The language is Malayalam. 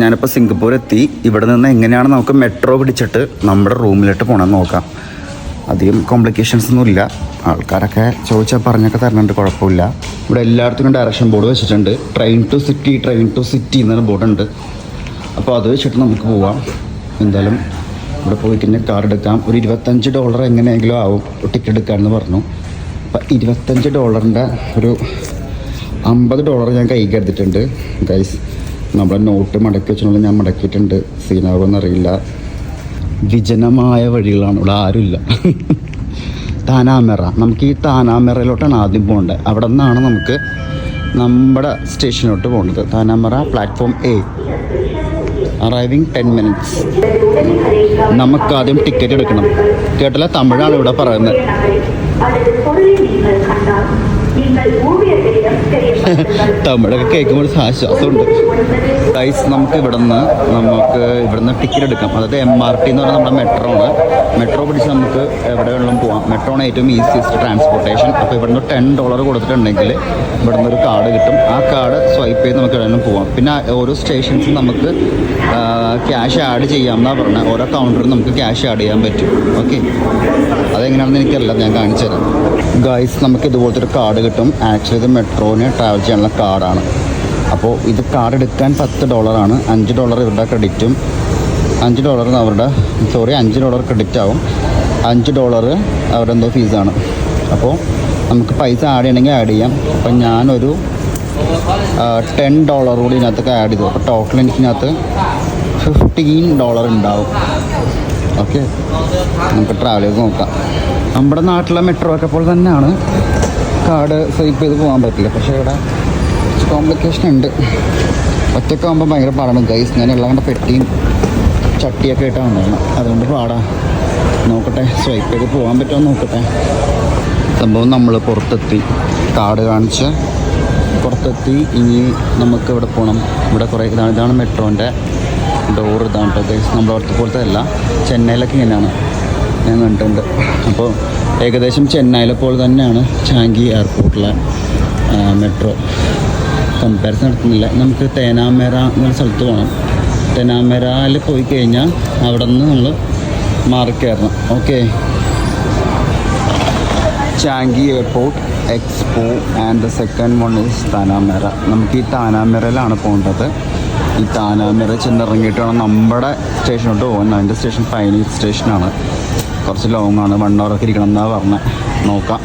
ഞാനിപ്പോൾ സിംഗപ്പൂർ എത്തി. ഇവിടെ നിന്ന് എങ്ങനെയാണ് നമുക്ക് മെട്രോ പിടിച്ചിട്ട് നമ്മുടെ റൂമിലോട്ട് പോകണമെന്ന് നോക്കാം. അധികം കോംപ്ലിക്കേഷൻസ് ഒന്നും ഇല്ല. ആൾക്കാരൊക്കെ ചോദിച്ചാൽ പറഞ്ഞൊക്കെ തരണുണ്ട് കുഴപ്പമില്ല. ഇവിടെ എല്ലായിടത്തും ഡയറക്ഷൻ ബോർഡ് വെച്ചിട്ടുണ്ട്. Train to city train to city എന്നൊരു ബോർഡുണ്ട് അപ്പോൾ അത് വെച്ചിട്ട് നമുക്ക് പോവാം. എന്തായാലും ഇവിടെ പോയിട്ട് തന്നെ കാർ എടുക്കാം. ഒരു ഇരുപത്തഞ്ച് ഡോളർ എങ്ങനെയെങ്കിലും ആവും. ടിക്കറ്റ് എടുക്കാമെന്ന് പറഞ്ഞു. അപ്പം ഇരുപത്തഞ്ച് ഡോളറിന്റെ ഒരു അമ്പത് ഡോളർ ഞാൻ കൈ കരുതിയിട്ടുണ്ട് ഗൈസ് നമ്മുടെ നോട്ട് മടക്കി വെച്ചിട്ടുള്ള ഞാൻ മടക്കിയിട്ടുണ്ട്. സീനാവുമെന്ന് അറിയില്ല വിജനമായ വഴികളാണ്. ഇവിടെ ആരുമില്ല. താനാമെറ. നമുക്ക് ഈ താനാമെറയിലോട്ടാണ് ആദ്യം പോകേണ്ടത് അവിടെ നിന്നാണ് നമുക്ക് നമ്മുടെ സ്റ്റേഷനിലോട്ട് പോകേണ്ടത്. Tanah Merah platform A arriving ten minutes നമുക്ക് ആദ്യം ടിക്കറ്റ് എടുക്കണം. കേട്ടില്ല? തമിഴാണ് ഇവിടെ പറയുന്നത്. തമിഴൊക്കെ കേൾക്കുമ്പോൾ ആശ്വാസമുണ്ട് ഗൈസ് നമുക്ക് ഇവിടുന്ന് നമുക്ക് ഇവിടുന്ന് ടിക്കറ്റ് എടുക്കാം. അതായത് എം ആർ ടി എന്ന് പറഞ്ഞാൽ നമ്മുടെ മെട്രോ ആണ്. മെട്രോ പിടിച്ച് നമുക്ക് എവിടെ വേണമെങ്കിലും പോകാം മെട്രോ ആണ് ഏറ്റവും ഈസിയസ്റ്റ് ട്രാൻസ്പോർട്ടേഷൻ അപ്പോൾ ഇവിടുന്ന് ടെൻ ഡോളർ കൊടുത്തിട്ടുണ്ടെങ്കിൽ ഇവിടുന്ന് ഒരു കാർഡ് കിട്ടും. ആ കാർഡ് സ്വൈപ്പ് ചെയ്ത് നമുക്ക് എവിടെയും പോകാം പിന്നെ ഓരോ സ്റ്റേഷൻസും നമുക്ക് ക്യാഷ് ആഡ് ചെയ്യാമെന്നാണ് പറഞ്ഞത് ഓരോ കൗണ്ടറിൽ നമുക്ക് ക്യാഷ് ആഡ് ചെയ്യാൻ പറ്റും. ഓക്കെ അതെങ്ങനെയാണെന്ന് എനിക്കറിയില്ല. ഞാൻ കാണിച്ചു തരാം ഗൈസ് നമുക്ക് ഇതുപോലത്തെ ഒരു കാർഡ് കിട്ടും. ആക്ച്വലി ഇത് മെട്രോന് ട്രാവൽ ചെയ്യാനുള്ള കാർഡാണ് അപ്പോൾ ഇത് കാർഡ് എടുക്കാൻ പത്ത് ഡോളറാണ് അഞ്ച് ഡോളർ ഇവരുടെ ക്രെഡിറ്റും അഞ്ച് ഡോളർ അവരുടെ സോറി അഞ്ച് ഡോളർ ക്രെഡിറ്റ് ആവും. അഞ്ച് ഡോളർ അവരുടെ എന്തോ ഫീസാണ് അപ്പോൾ നമുക്ക് പൈസ ആഡ് ചെയ്യണമെങ്കിൽ ആഡ് ചെയ്യാം. അപ്പം ഞാനൊരു ടെൻ ഡോളർ കൂടി ഇതിനകത്ത് ആഡ് ചെയ്തു. അപ്പോൾ ടോട്ടൽ എനിക്കിനകത്ത് ഫിഫ്റ്റീൻ ഡോളർ ഉണ്ടാവും. ഓക്കെ. നമുക്ക് ട്രാവൽ ചെയ്ത് നോക്കാം. നമ്മുടെ നാട്ടിലെ മെട്രോ ഒക്കെ പോലെ തന്നെയാണ്. കാർഡ് സ്വൈപ്പ് ചെയ്ത് പോകാൻ പറ്റില്ല. പക്ഷേ ഇവിടെ കുറച്ച് കോംപ്ലിക്കേഷൻ ഉണ്ട്. ഒറ്റയ്ക്ക് ആകുമ്പോൾ ഭയങ്കര പാടാണ്. ഗൈസ് ഞാൻ എല്ലാം കൊണ്ട് പെട്ടിയും ചട്ടിയൊക്കെ ആയിട്ടാണ് ഉണ്ടായിരുന്നത് അതുകൊണ്ട് പാടാ. നോക്കട്ടെ സ്വൈപ്പ് ചെയ്ത് പോകാൻ പറ്റുമോ നോക്കട്ടെ. സംഭവം നമ്മൾ പുറത്തെത്തി. കാട് കാണിച്ച് പുറത്തെത്തി. ഇനി നമുക്ക് ഇവിടെ പോകണം ഇവിടെ കുറേ ഇതാണ് ഇതാണ് മെട്രോന്റെ ഡോർ ഇതാണ് കേട്ടോ ഗൈസ് നമ്മുടെ അവിടുത്തെ പോലത്തെ അല്ല. ചെന്നൈയിലൊക്കെ ഇങ്ങനെയാണ്. ഞാൻ കണ്ടിട്ടുണ്ട്. അപ്പോൾ ഏകദേശം ചെന്നൈയിലെ പോലെ തന്നെയാണ് ചാങ്കി എയർപോർട്ടിലെ മെട്രോ കമ്പാരിസൺ നടത്തുന്നില്ല. നമുക്ക് തേനാമേര എന്നൊരു സ്ഥലത്ത് പോകണം തേനാമേരയിൽ പോയി കഴിഞ്ഞാൽ അവിടെ നിന്ന് നമ്മൾ മാറി കയറണം. Okay Changi airport expo and the second one is Tanah Merah നമുക്ക് ഈ താനാമേരയിലാണ് പോകേണ്ടത്. ഈ താനാമിറ ചെന്നിറങ്ങിയിട്ട് വേണം നമ്മുടെ സ്റ്റേഷനോട്ട് പോകാൻ അതിന്റെ സ്റ്റേഷൻ ഫൈനൽ സ്റ്റേഷനാണ് കുറച്ച് ലോങ്ങാണ് വൺ അവറൊക്കെ ഇരിക്കണം എന്നാണ് പറഞ്ഞത് നോക്കാം.